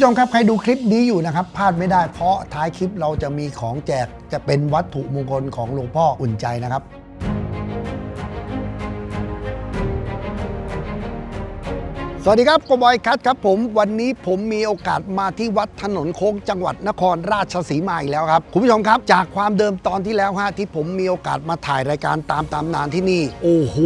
ผู้ชมครับใครดูคลิปนี้อยู่นะครับพลาดไม่ได้เพราะท้ายคลิปเราจะมีของแจกจะเป็นวัตถุมงคลของหลวงพ่ออุ่นใจนะครับ สวัสดีครับกบอยคัทครับผมวันนี้ผมมีโอกาสมาที่วัดถนนโค้งจังหวัดนครราชสีมาอีกแล้วครับคุณผู้ชมครับ จากความเดิมตอนที่แล้วฮะที่ผมมีโอกาสมาถ่ายรายการตามตามนานที่นี่ โอ้โห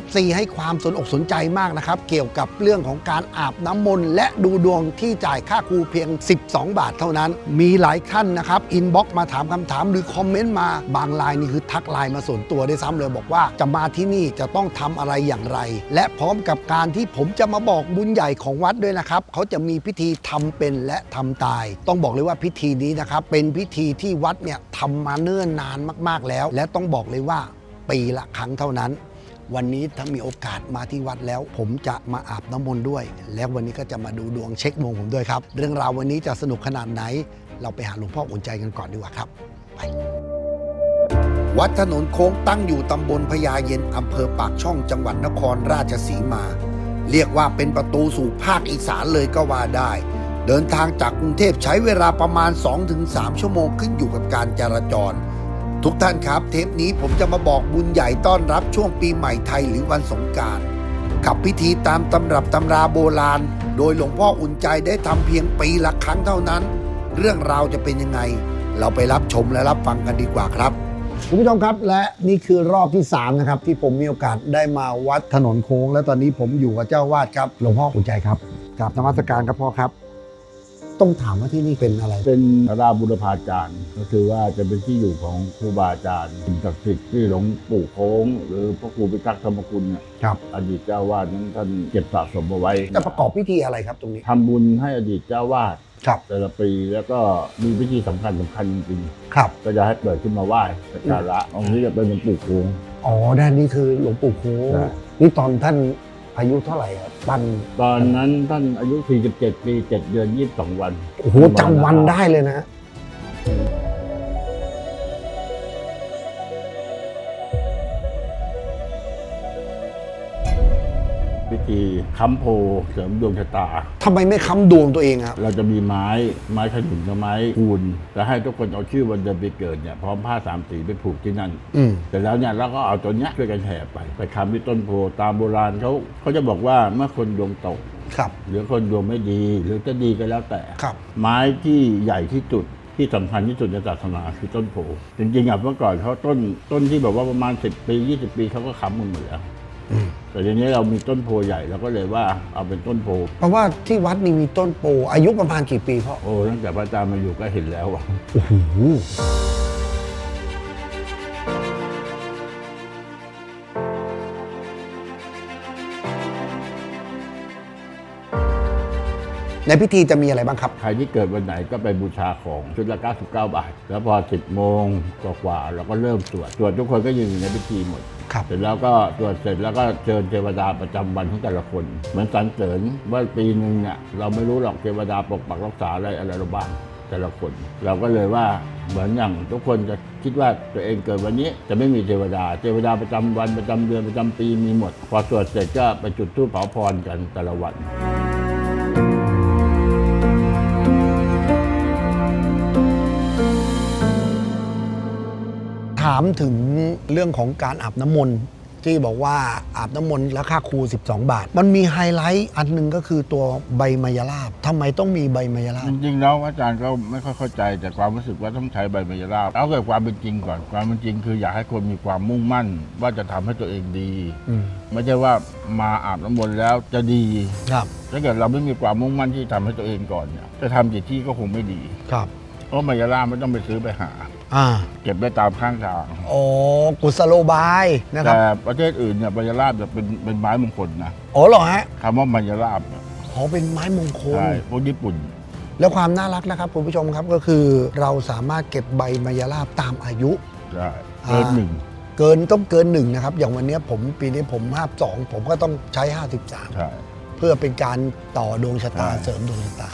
FC ให้ความสนอกสนใจมากนะครับ เกี่ยวกับเรื่องของการอาบน้ำมนต์และดูดวงที่จ่ายค่าครูเพียง 12 บาทเท่านั้น มีหลายท่านนะครับอินบ็อกมาถามคำถามหรือคอมเมนต์มาบางไลน์นี่คือทักไลน์มาส่วนตัวได้วยซ้ำเลยบอกว่าจะมาที่นี่จะต้องทำอะไรอย่างไร และพร้อมกับการที่ผมจะมาบอกบุญใหญ่ของวัดด้วยนะครับเขาจะมีพิธีทำเป็นและทำตาย ต้องบอกเลยว่าพิธีนี้นะครับเป็นพิธีที่วัดเนี่ยทำมาเนิ่นนานมากๆแล้ว และต้องบอกเลยว่าปีละครั้งเท่านั้นวันนี้ถ้ามีโอกาสมาที่วัดแล้ว ผมจะมาอาบน้ำมนต์ด้วย แล้ววันนี้ก็จะมาดูดวงเช็คดวงผมด้วยครับ เรื่องราววันนี้จะสนุกขนาดไหน เราไปหาหลวงพ่ออุ่นใจกันก่อนดีกว่าครับ ไป วัดถนนโค้งตั้งอยู่ตำบลพญาเย็นอำเภอปากช่องจังหวัดนครราชสีมา เรียกว่าเป็นประตูสู่ภาคอีสานเลยก็ว่าได้ เดินทางจากกรุงเทพใช้เวลาประมาณ 2-3 ชั่วโมงขึ้นอยู่กับการจราจร ทุกท่านครับเทปนี้ผมจะมาบอกบุญใหญ่ต้อนรับช่วงปีใหม่ไทยหรือวันสงกรารกับพิธีตามตำรับตำราโบราณ โดยหลวงพ่ออุ่นใจได้ทำเพียงปีละครั้งเท่านั้น เรื่องราวจะเป็นยังไง เราไปรับชมและรับฟังกันดีกว่าครับ คุณผู้ชมครับ และนี่คือรอบที่ 3 นะครับ ที่ผมมีโอกาสได้มาวัดถนนโค้ง และตอนนี้ผมอยู่กับเจ้าวาดครับหลวงพ่ออุ่นใจครับกราบนมัสการครับพ่อครับ ต้องถามว่าที่นี่เป็นอะไร เป็นพระราชบุรพาจารย์ ก็คือว่าจะเป็นที่อยู่ของครูบาอาจารย์สิ่งศักดิ์สิทธิ์ที่หลวงปู่โค้ง หรือพระครูพิทักษ์ธรรมคุณเนี่ยครับ อดีตเจ้าวาดนั้นท่านเก็บสะสมเอาไว้จะประกอบพิธีอะไรครับตรงนี้ ทำบุญให้อดีตเจ้าวาด ครับแต่ละปีแล้วก็มีพิธีสำคัญสำคัญจริงครับ ๆก็จะให้เปิดขึ้นมาไหว้สักการะองค์นี้จะเป็นหลวงปู่โค้งอ๋อด้านนี้คือหลวงปู่โค้งใช่ นี่ตอนท่านอายุเท่าไหร่ครับปั้นตอนนั้นท่านอายุ 47 ปี 7 เดือน 22 วัน โอ้โหจำวันได้เลยนะ พิธีค้ำโพเสริมดวงชะตา ทำไมไม่ค้ำดวงตัวเองครับ เราจะมีไม้ไม้ขนุนกับไม้คูนจะให้ทุกคนเอาชื่อวันเดือนปีเกิดเนี่ยพร้อมผ้าสามสีไปผูกที่นั่นอืม แต่แล้วเนี่ยเราก็เอาตัวเนี้ยช่วยกันแห่ไปไปคำที่ต้นโพตามโบราณเขาเขาจะบอกว่าเมื่อคนดวงตก ครับ หรือคนดวงไม่ดี หรือจะดีก็แล้วแต่ ครับ ไม้ที่ใหญ่ที่สุดที่สำคัญที่สุดในศาสนาคือต้นโพจริงๆอะเมื่อก่อนเขาต้นต้นที่แบบว่าประมาณ 10 ปี 20 ปีเขาก็ค้ำมันหมดแล้วอืม แต่ทีนี้เรามีต้นโพใหญ่เราก็เลยว่าเอาเป็นต้นโพ เพราะว่าที่วัดนี่มีต้นโปอายุประมาณกี่ปีพ่อโอ้ตั้งแต่พระอาจารย์มาอยู่ก็เห็นแล้วอะโอ้โหในพิธีจะมีอะไรบ้างครับ ใครที่เกิดวันไหนก็ไปบูชาของชุดละ 99 บาท แล้วพอ 10 โมงกว่าๆเราก็เริ่มสวด สวดทุกคนก็ยืนอยู่ในพิธีหมด ครับ เสร็จแล้วก็ตรวจเสร็จแล้วก็เชิญเทวดาประจำวันของแต่ละคน เหมือนสรรเสริญว่าปีหนึ่งเนี่ยเราไม่รู้หรอกเทวดาปกปักรักษาอะไรอะไรเราบ้างแต่ละคน เราก็เลยว่าเหมือนอย่างทุกคนจะคิดว่าตัวเองเกิดวันนี้จะไม่มีเทวดา เทวดาประจำวันประจำเดือนประจำปีมีหมด พอสวดเสร็จก็ไปจุดธูปเผาพรกันแต่ละวัน ถามถึงเรื่องของการอาบน้ำมนต์ที่บอกว่าอาบน้ำมนต์ราคาครู 12 บาท มันมีไฮไลท์อันหนึ่งก็คือตัวใบมายราบทำไมต้องมีใบมายราจบริงๆแล้วอาจารย์ก็ไม่ค่อยเข้าใจ แต่ความรู้สึกว่าต้องใช้ใบมายราบเอาเกิดความเป็นจริงก่อนความเป็นจริง คืออยากให้คนมีความมุ่งมั่น ว่าจะทำให้ตัวเองดีอืมไม่ใช่ว่ามาอาบน้ำมนต์แล้วจะดีครับถ้าเกิดเราไม่มีความมุ่งมั่นที่ทำให้ตัวเองก่อนเนี่ยจะทำกี่ที่ก็คงไม่ดีครับเพราะมายาลาไม่ต้องไปซื้อไปหา อ่าเก็บได้ตามข้างทางโอ้กุศโลบายนะครับ แต่ประเทศอื่นเนี่ยมายาลาจะเป็นเป็นไม้มงคลนะอ๋อเหรอฮะคำว่ามายาลาเนี่ยอ๋อเป็นไม้มงคล ใช่พวกญี่ปุ่น แล้วความน่ารักนะครับคุณผู้ชมครับก็คือเราสามารถเก็บใบมายราบตามอายุ ใช่เกินอ่าหนึ่งเกินต้องเกินหนึ่งนะครับ อย่างวันเนี้ยผมปีนี้ผม52ผมก็ต้องใช้53ใช่เพื่อเป็นการต่อดวงชะตาใช่ เสริมดวงชะตา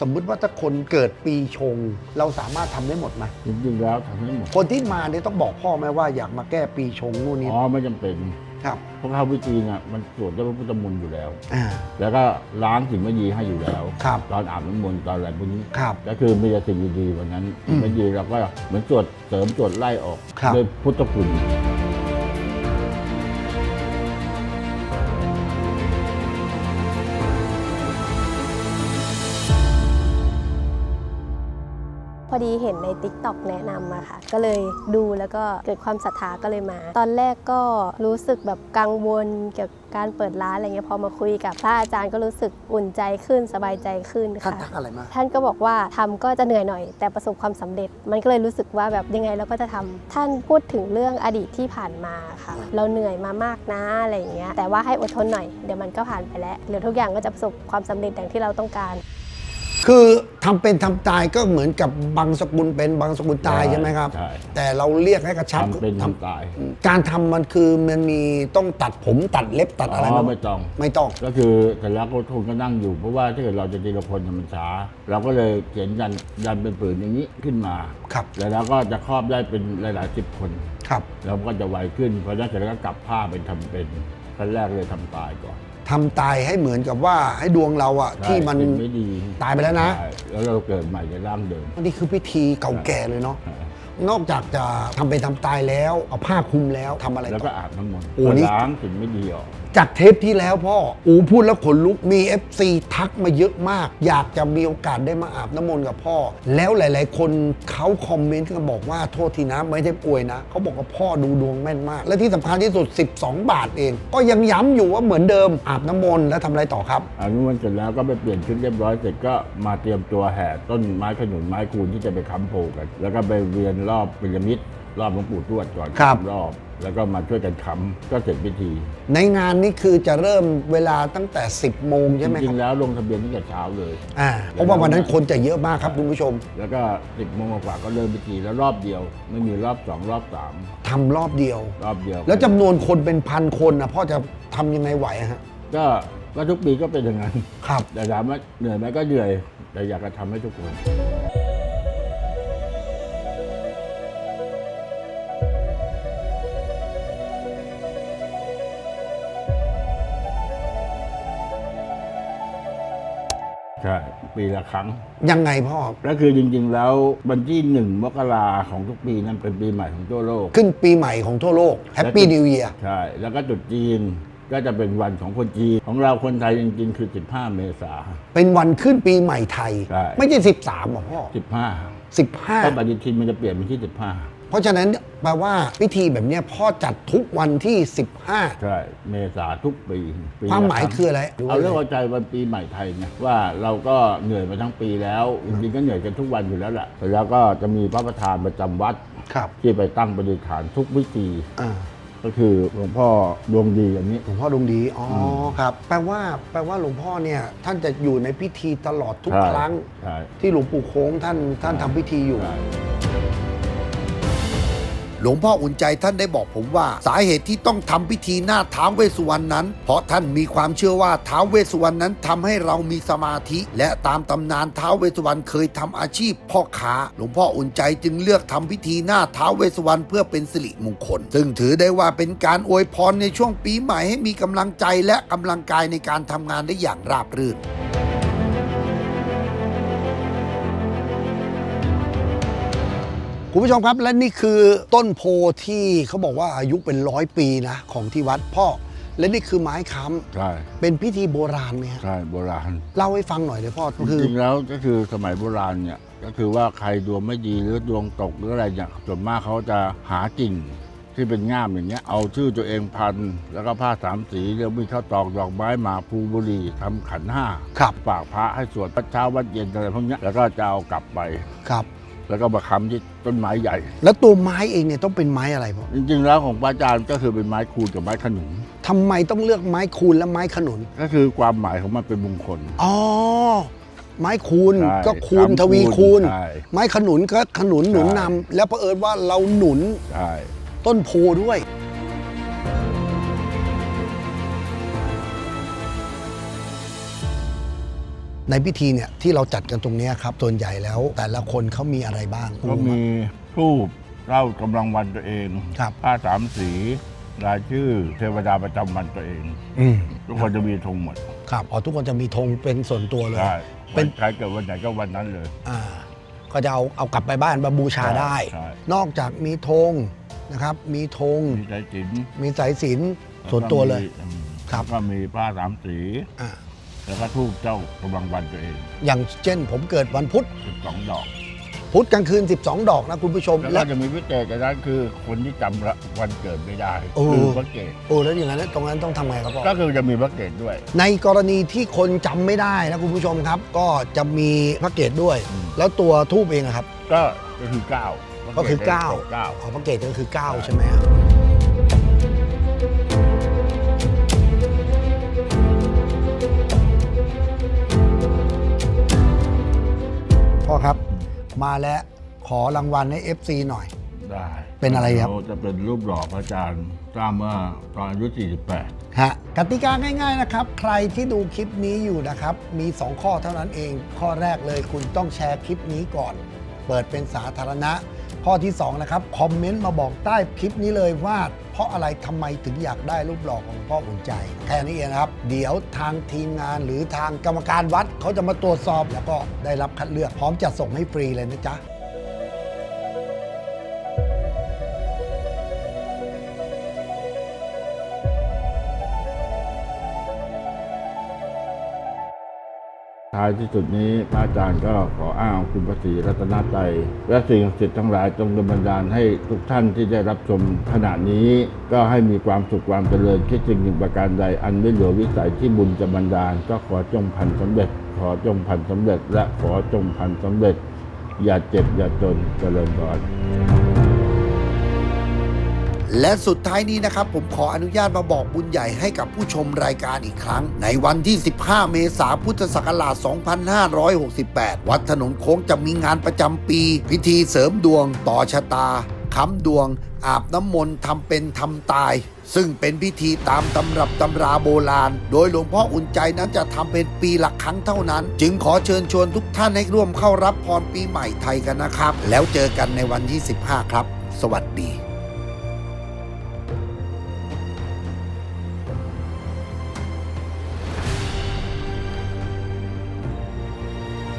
สมมุติว่าถ้าคนเกิดปีชง เราสามารถทำได้หมดไหมจริงๆแล้วทำให้หมด คนที่มาเนี่ยต้องบอกพ่อไหมว่าอยากมาแก้ปีชงนู่นนี่อ๋อไม่จำเป็น ครับเพราะเข้าพิธีน่ะมันสวดด้วยพระพุทธมนต์อยู่แล้ว อ่าแล้วก็ล้างสิ่งไม่ดีให้อยู่แล้วครับ ตอนอาบน้ำมนต์ตอนอะไรพวกนี้ครับ ก็คือมีแต่สิ่งดีๆวันนั้นอืมไม่ดีเราก็เหมือนสวดเสริมสวดไล่ออกครับ ด้วยพุทธคุณ พอดีเห็นใน t ิ k t o k แนะนำมาค่ะ ก็เลยดูแล้วก็เกิดความศรัทธาก็เลยมา ตอนแรกก็รู้สึกแบบกังวลเกี่ยวกับการเปิดร้านอะไรเงี้ยพอมาคุยกับพระอาจารย์ก็รู้สึกอุ่นใจขึ้นสบายใจขึ้นท่านค่ะ ทักอะไรมา ท่านก็บอกว่าทำก็จะเหนื่อยหน่อย แต่ประสบความสำเร็จ มันก็เลยรู้สึกว่าแบบยังไงเราก็จะทำท่านพูดถึงเรื่องอดีตที่ผ่านมาค่ะ เราเหนื่อยมามากนะอะไรอย่างเงี้ยแต่ว่าให้อดทนหน่อยเดี๋ยวมันก็ผ่านไปแล้วเดี๋ยวทุกอย่างก็จะประสบความสำเร็จอย่างที่เราต้องการ คือทำเป็นทำตายก็เหมือนกับบางสกุลเป็นบางสกุลตายใช่ไหมครับ ใช่ แต่เราเรียกให้กระชับทำเป็นททำตายำการทำมันคือมันมีต้องตัดผมตัดเล็บตัดอะไรอ๋ไหอมไม่ต้อง ไม่ต้อง ก็คือแต่แล้วก็ทุนก็นั่งอยู่เพราะว่าถ้าเกิดเราจะทีละคนเนี่ยมันช้าเราก็เลยเขียนยันยันเป็นปืนอย่างนี้ขึ้นมาครับ แล้วเราก็จะครอบได้เป็นหลายๆสิบคน ครับ เราก็จะไวขึ้นเพราะฉะนั้นเสร็จแล้วก็กลับผ้าเป็นทำเป็นขั้นแรกเลยทำตายก่อน ทำตายให้เหมือนกับว่าให้ดวงเราอะที่มันใช่เป็นไม่ดีตายไปแล้วนะ ใช่แล้วเราเกิดใหม่ในร่างเดิมนี่คือพิธีเก่าแก่เลยเนาะ นอกจากจะทำเป็นทำตายแล้ว เอาผ้าคลุมแล้วทำอะไรแล้วต่ก็อ อาบน้ำมนต์โอ้นี่ ล้างสิ่งไม่ดีออก จากเทปที่แล้วพ่อ อูพูดแล้วขนลุกมี FC ทักมาเยอะมาก อยากจะมีโอกาสได้มาอาบน้ำมนต์กับพ่อ แล้วหลาย ๆ คนเขาคอมเมนต์ก็บอกว่าโทษทีนะไม่ได้ป่วยนะ เขาบอกว่าพ่อดูดวงแม่นมาก และที่สำคัญที่สุด 12 บาทเอง ก็ยังย้ำอยู่ว่าเหมือนเดิมอาบน้ำมนต์แล้วทำอะไรต่อครับ อานุมันต์เสร็จแล้วก็ไปเปลี่ยนชุดเรียบร้อยเสร็จก็มาเตรียมตัวแห่ต้นไม้ขนุนไม้คูนที่จะไปค้ำโพกัน แล้วก็ไปเวียนรอบพีระมิดรอบหลวงปู่ทวดก่อนครับ รอบ แล้วก็มาช่วยกันค้ำก็เสร็จพิธี ในงานนี้คือจะเริ่มเวลาตั้งแต่ 10 โมงจใช่ไหมคริรับงๆแล้วลงทะเบียนตั้งแต่เช้าเลย อ่าเพราะว่าวันนั้นคนจะเยอะมากครับคุณผู้ชมแล้วก็สิบโมงกว่าก็เริ่มพิธีแล้วรอบเดียว ไม่มีรอบสองรอบสามทำรอบเดียว รอบเดียว แล้วจำนวนคนเป็นพันคนนะพ่อจะทำยังไงไหวอะฮะก็ก็ทุกปีก็เป็นอย่างนั้น ครับ แต่ถามว่าเหนื่อยไหมก็เหนื่อย แต่อยากจะทำให้ทุกคน ใช่ปีละครั้ง ยังไงพ่อก็คือจริง ๆ แล้ววันที่หนึ่งมกราของทุกปีนั้นเป็นปีใหม่ของทั่วโลก ขึ้นปีใหม่ของทั่วโลกแฮปปี้นิว e ย r ใช่ แล้วก็ตรุษจีนก็จะเป็นวันของคนจีน ของเราคนไทยจริงๆคือ 15 เมษา เป็นวันขึ้นปีใหม่ไทย ใช่ ไม่ใช่ 13หรอพ่อ15ก็ป15ฏิทินมันจะเปลี่ยนเป็นที่ เพราะฉะนั้นแปลว่าพิธีแบบเนี้ยพ่อจัดทุกวันที่ 15 ใช่เมษาทุกปีปี15ความหมายละรั้งคืออะไรเอาเรื่องเอาใจวันปีใหม่ไทยเนี่ยว่าเราก็เหนื่อยมาทั้งปีแล้วจริงๆก็เหนื่อยกันทุกวันอยู่แล้วแหละแล้วก็จะมีพระประธานประจำวัด ครับที่ไปตั้งประดิษฐานทุกวิธีอ่าก็คือหลวงพ่อดวงดีอันนี้ หลวงพ่อดวงดีอ๋ออครับแปลว่าแปลว่าหลวงพ่อเนี่ยท่านจะอยู่ในพิธีตลอดทุกใช่ครั้ง ใช่ ที่หลวงปู่โค้งท่านท่านทำพิธีอยู่ ใช่ หลวงพ่ออุ่นใจท่านได้บอกผมว่า สาเหตุที่ต้องทำพิธีหน้าท้าวเวสุวรรณนั้น เพราะท่านมีความเชื่อว่าท้าวเวสุวรรณนั้นทำให้เรามีสมาธิ และตามตำนานท้าวเวสุวรรณเคยทำอาชีพพ่อค้า หลวงพ่ออุ่นใจจึงเลือกทำพิธีหน้าท้าวเวสุวรรณเพื่อเป็นสิริมงคล ซึ่งถือได้ว่าเป็นการอวยพรในช่วงปีใหม่ให้มีกำลังใจและกำลังกายในการทำงานได้อย่างราบรื่น คุณผู้ชมครับและนี่คือต้นโพที่เขาบอกว่าอายุเป็นร้อยปีนะของที่วัดพ่อ และนี่คือไม้ค้ใช่ำเป็นพิธีโบราณไหมฮะใช่โบราณ เล่าให้ฟังหน่อยเลยพ่อจคือริงๆแล้วก็คือสมัยโบราณเนี่ยก็คือว่าใครดวงไม่ดีหรือดวงตกหรืออะไรเนี่ยส่วนมากเขาจะหากิ่งที่เป็นง่ามอย่างเงี้ยเอาชื่อตัวเองพันแล้วก็ผ้าสามสีแล้วมีข้าวตอกดอกไม้หมากพลูบุหรี่ทำขันห้าครับฝากพระให้สวดวัดเช้าวัดเย็นอะไรพวกเนี้ยแล้วก็จะเอากลับไป ครับ แล้วก็มาค้ำที่ต้นไม้ใหญ่ แล้วตัวไม้เองเนี่ยต้องเป็นไม้อะไรพ่อจริงๆแล้วของพระอาจารย์ก็คือเป็นไม้คูนกับไม้ขนุนทำไมต้องเลือกไม้คูนและไม้ขนุน ก็คือความหมายของมันเป็นมงคล อ๋อ ไม้คูณใช่ก็คูณสามทวีคูณ ใช่ไม้ขนุนก็ขนุนหนุนใช่ นำแล้วเผอิญว่าเราหนุนใช่ ต้นโพด้วย ในพิธีเนี่ยที่เราจัดกันตรงเนี้ยครับส่วนใหญ่แล้ว แต่ละคนเขามีอะไรบ้างก็มีทูบเล่ากำลังวันตัวเองครับผ้าสามสีรายชื่อเทวดาประจำวันตัวเองอืมทุกคนจะมีธงหมด ครับอ๋อทุกคนจะมีธงเป็นส่วนตัวเลยใช่เป็เป็นนใครเกิดวันไหนก็วันนั้นเลย อ่า ก็จะเอาเอากลับไปบ้านมาบูชาได้ใช่นอกจากมีธงนะครับ มีธงมีใจจิ๋นมีสายสิญจนส่วนตัวเลยอืมครับแล้วก็มีผ้าสามสีอ่า แล้วก็ทูบเจ้ากำลังวันตัวเองอย่างเช่น ผมเกิดวันพุธ 12ดอก พุธกลางคืน 12 ดอกนะคุณผู้ชมแล้วก็จะมีพิเศษกันนั้นคือคนที่จำละวันเกิดไม่ได้โอ้ คือพระเกตโอ้แล้วอย่างนั้นตรงนั้นต้องทำไงครับพ่อ ก็คือจะมีพระเกตด้วย ในกรณีที่คนจำไม่ได้นะคุณผู้ชมครับ ก็จะมีพระเกตด้วย อืม แล้วตัวทูบเองอะครับ ก็ก็คือเก้าก็คือเก้า เก้าอ๋อพระเกตก็คือ 9 ใช่ใช่ไหมครับ พ่อครับ มาแล้วขอรางวัลให้ FC หน่อย ได้เป็นอะไรครับจะเป็นรูปหล่อพระอาจารย์สร้างเมื่อตอนอายุ 48 ฮะกติกาง่าย ๆนะครับ ใครที่ดูคลิปนี้อยู่นะครับ มี 2 ข้อเท่านั้นเอง ข้อแรกเลยคุณต้องแชร์คลิปนี้ก่อน เปิดเป็นสาธารณะ ข้อที่2นะครับคอมเมนต์มาบอกใต้คลิปนี้เลยว่า เพราะอะไรทำไมถึงอยากได้รูปหล่อของพ่ออุ่นใจ แค่นี้เองครับ เดี๋ยวทางทีมงานหรือทางกรรมการวัดเขาจะมาตรวจสอบ แล้วก็ได้รับคัดเลือกพร้อมจะส่งให้ฟรีเลยนะจ๊ะ ท้ายที่สุดนี้พระอาจารย์ก็ขออ้างคุณพระศรีรัตนตรัยและสิ่งศักดิ์สิทธิ์ทั้งหลายจงดลบันดาลให้ทุกท่านที่ได้รับชมขณะนี้ ก็ให้มีความสุขความเจริญคิดสิ่งหนึ่งประการใด อันไม่เหลือวิสัยที่บุญจะบันดาล ก็ขอจงพันสำเร็จ ขอจงพันสำเร็จ และขอจงพันสำเร็จ อย่าเจ็บอย่าจนเจริญพร และสุดท้ายนี้นะครับ ผมขออนุญาตมาบอกบุญใหญ่ให้กับผู้ชมรายการอีกครั้ง ในวันที่ 15 เมษายนพุทธศักราช 2568 วัดถนนโค้งจะมีงานประจำปี พิธีเสริมดวง ต่อชะตาค้ำดวง อาบน้ำมนต์ทำเป็นทำตาย ซึ่งเป็นพิธีตามตำรับตำราโบราณ โดยหลวงพ่ออุ่นใจนั้นจะทำเป็นปีละครั้งเท่านั้น จึงขอเชิญชวนทุกท่านให้ร่วมเข้ารับพรปีใหม่ไทยกันนะครับ แล้วเจอกันในวันที่ 15 ครับ สวัสดี